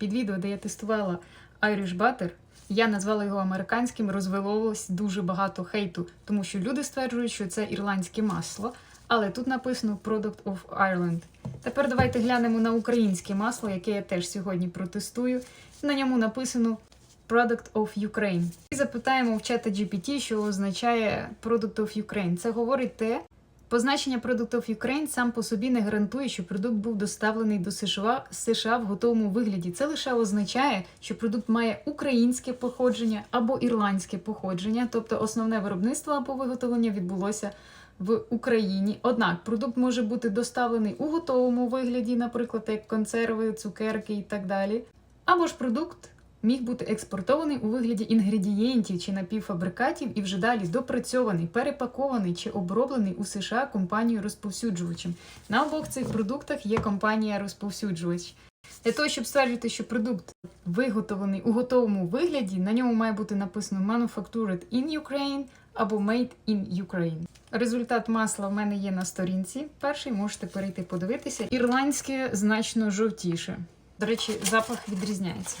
під відео, де я тестувала Irish Butter, я назвала його американським, розвеловилось дуже багато хейту, тому що люди стверджують, що це ірландське масло, але тут написано Product of Ireland. Тепер давайте глянемо на українське масло, яке я теж сьогодні протестую. На ньому написано Product of Ukraine. І запитаємо в чата GPT, що означає Product of Ukraine. Це говорить те, Позначення of Ukraine сам по собі не гарантує, що продукт був доставлений до США, США в готовому вигляді. Це лише означає, що продукт має українське походження або ірландське походження, тобто основне виробництво або виготовлення відбулося в Україні. Однак продукт може бути доставлений у готовому вигляді, наприклад, як консерви, цукерки і так далі. Або ж продукт міг бути експортований у вигляді інгредієнтів чи напівфабрикатів і вже далі допрацьований, перепакований чи оброблений у США компанією розповсюджувачем. На обох цих продуктах є компанія розповсюджувач. Для того, щоб стверджувати, що продукт виготовлений у готовому вигляді, на ньому має бути написано Manufactured in Ukraine або Made in Ukraine. Результат масла в мене є на сторінці. Перший можете перейти подивитися. Ірландське значно жовтіше. До речі, запах відрізняється.